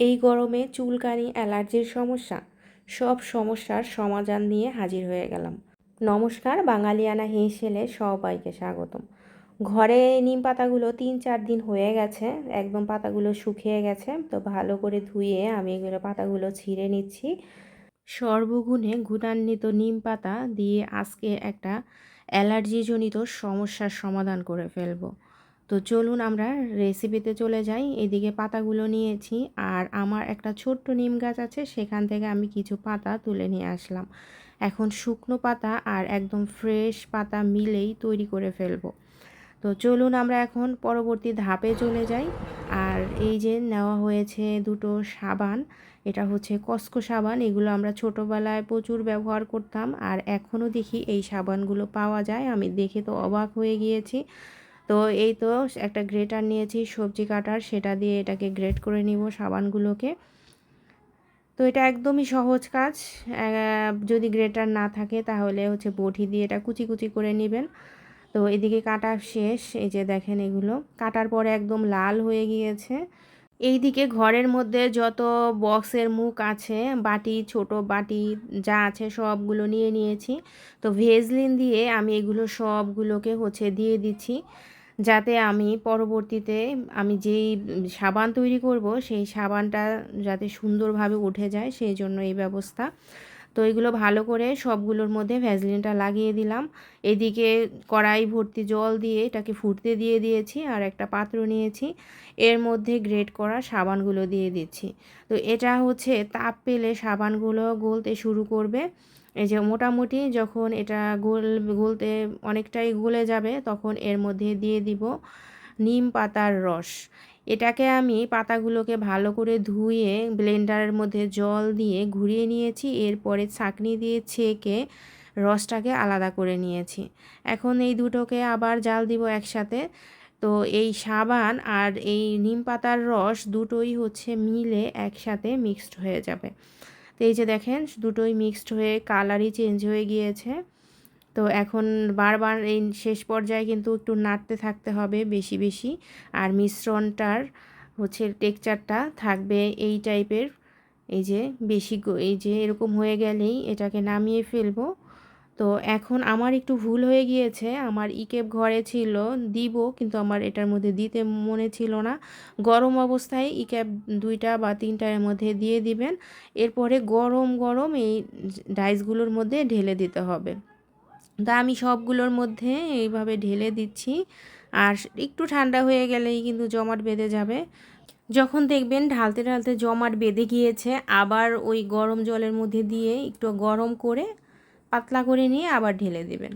এই গরমে চুলকানি, অ্যালার্জির সমস্যা, সব সমস্যার সমাধান নিয়ে হাজির হয়ে গেলাম। নমস্কার, বাঙালিয়ানা হেঁসেলে সবাইকে স্বাগতম। ঘরে নিম পাতাগুলো তিন চার দিন হয়ে গেছে, একদম পাতাগুলো শুকিয়ে গেছে, তো ভালো করে ধুয়ে আমি এগুলো পাতাগুলো ছিঁড়ে নিচ্ছি। সর্বগুণে গুণান্বিত নিম পাতা দিয়ে আজকে একটা অ্যালার্জিজনিত সমস্যার সমাধান করে ফেলব। তো চলুন আমরা রেসিপিতে চলে যাই। এদিকে পাতাগুলো নিয়েছি আর আমার একটা ছোট্ট নিম গাছ আছে, সেখান থেকে আমি কিছু পাতা তুলে নিয়ে আসলাম। এখন শুকনো পাতা আর একদম ফ্রেশ পাতা মিলেই তৈরি করে ফেলব। তো চলুন আমরা এখন পরবর্তী ধাপে চলে যাই। আর এই যে নেওয়া হয়েছে দুটো সাবান, এটা হচ্ছে কস্কো সাবান। এগুলো আমরা ছোটোবেলায় প্রচুর ব্যবহার করতাম আর এখনও দেখি এই সাবানগুলো পাওয়া যায়। আমি দেখে তো অবাক হয়ে গিয়েছি। তো এই তো একটা গ্রেটার নিয়েছি, সবজি কাটার, সেটা দিয়ে এটাকে গ্রেট করে নিব সাবানগুলোকে। তো এটা একদমই সহজ কাজ যদি গ্রেটার না থাকে তাহলে হচ্ছে বটি দিয়ে এটা কুচি কুচি করে নেবেন। তো এদিকে কাটা শেষ, এই যে দেখেন এগুলো। কাটার পরে একদম লাল হয়ে গিয়েছে। এই দিকে ঘরের মধ্যে যত বক্সের মুখ আছে, বাটি, ছোট বাটি, যা আছে সবগুলো নিয়ে নিয়েছি। তো ভেজলিন দিয়ে আমি এগুলো সবগুলোকে হচ্ছে দিয়ে দিচ্ছি। যাতে আমি পরবর্তীতে আমি যেই সাবান তৈরি করব, সেই সাবানটা যাতে সুন্দরভাবে উঠে যায়, সেই জন্য এই ব্যবস্থা। তো এগুলো ভালো করে সবগুলোর মধ্যে ভ্যাজলিনটা লাগিয়ে দিলাম। এদিকে কড়াই ভর্তি জল দিয়ে এটাকে ফুটতে দিয়ে দিয়েছি আর একটা পাত্র নিয়েছি। এর মধ্যে গ্রেট করা সাবানগুলো দিয়ে দিচ্ছি। তো এটা হচ্ছে তাপ পেলে সাবানগুলো গলতে শুরু করবে। এই যে মোটামুটি যখন এটা গোল, গুলতে অনেকটাই গলে যাবে, তখন এর মধ্যে দিয়ে দিব নিম পাতার রস। এটাকে আমি পাতাগুলোকে ভালো করে ধুয়ে ব্লেন্ডারের মধ্যে জল দিয়ে ঘুরিয়ে নিয়েছি, এরপরে ছাঁকনি দিয়ে ছেঁকে রসটাকে আলাদা করে নিয়েছি। এখন এই দুটোকে আবার জাল দিব একসাথে। তো এই সাবান আর এই নিম পাতার রস দুটোই হচ্ছে মিলে একসাথে মিক্সড হয়ে যাবে। তো এই যে দেখেন, দুটোই মিক্সড হয়ে কালারই চেঞ্জ হয়ে গিয়েছে। তো এখন বারবার এই শেষ পর্যায়ে কিন্তু একটু নাড়তে থাকতে হবে বেশি বেশি। আর মিশ্রণটার হচ্ছে টেক্সচারটা থাকবে এই টাইপের এই যে বেশি এই যে এরকম হয়ে গেলেই এটাকে নামিয়ে ফেলব। তো এখন আমার একটু ভুল হয়ে গিয়েছে। আমার ইকেপ ঘরে ছিল, দিব, কিন্তু আমার এটার মধ্যে দিতে মনে ছিল না। গরম অবস্থায় ইকেপ দুইটা বা তিনটার মধ্যে দিয়ে দিবেন। এরপরে গরম গরম এই ডাইসগুলোর মধ্যে ঢেলে দিতে হবে। তা আমি সবগুলোর মধ্যে এইভাবে ঢেলে দিচ্ছি। আর একটু ঠান্ডা হয়ে গেলেই কিন্তু জমাট বেঁধে যাবে। যখন দেখবেন ঢালতে ঢালতে জমাট বেঁধে গিয়েছে, আবার ওই গরম জলের মধ্যে দিয়ে একটু গরম করে পাতলা করে নিয়ে আবার ঢেলে দেবেন।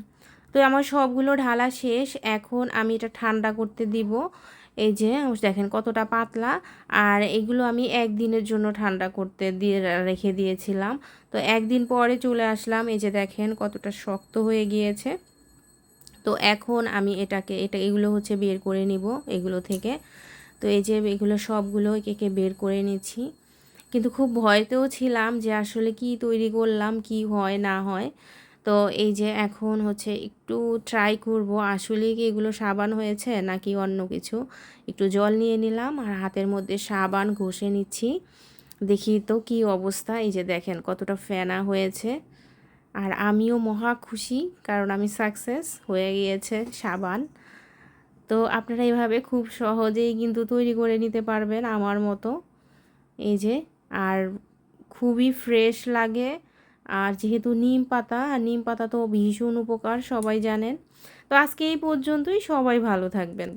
তো আমার সবগুলো ঢালা শেষ। এখন আমি এটা ঠান্ডা করতে দিব। এই যে, দেখেন কতটা পাতলা। আর এগুলো আমি একদিনের জন্য ঠান্ডা করতে দিয়ে রেখে দিয়েছিলাম। তো একদিন পরে চলে আসলাম। এই যে দেখেন কতটা শক্ত হয়ে গিয়েছে। তো এখন আমি এটাকে, এটা, এগুলো হচ্ছে বের করে নিব এগুলো থেকে। তো এই যে, এগুলো সবগুলো একে বের করে নিচ্ছি। কিন্তু খুব ভয়তেও ছিলাম যে আসলে কি তৈরি করলাম, কি হয়, না হয়। তো এই যে এখন হচ্ছে একটু ট্রাই করব আসলে কি এগুলো সাবান হয়েছে নাকি অন্য কিছু? একটু জল নিয়ে নিলাম আর হাতের মধ্যে সাবান ঘষে নিচ্ছি। দেখি তো কি অবস্থা, এই যে দেখেন কতটা ফেনা হয়েছে। আর আমিও মহা খুশি কারণ আমি সাকসেস হয়ে গিয়েছে সাবান। তো আপনারা এইভাবে খুব সহজেই কিন্তু তৈরি করে নিতে পারবেন আমার মতো। এই যে আর খুবই ফ্রেশ লাগে। আর যেহেতু নিম পাতা, আর নিম পাতা তো ভীষণ উপকার, সবাই জানেন। তো আজকে এই পর্যন্তই, সবাই ভালো থাকবেন।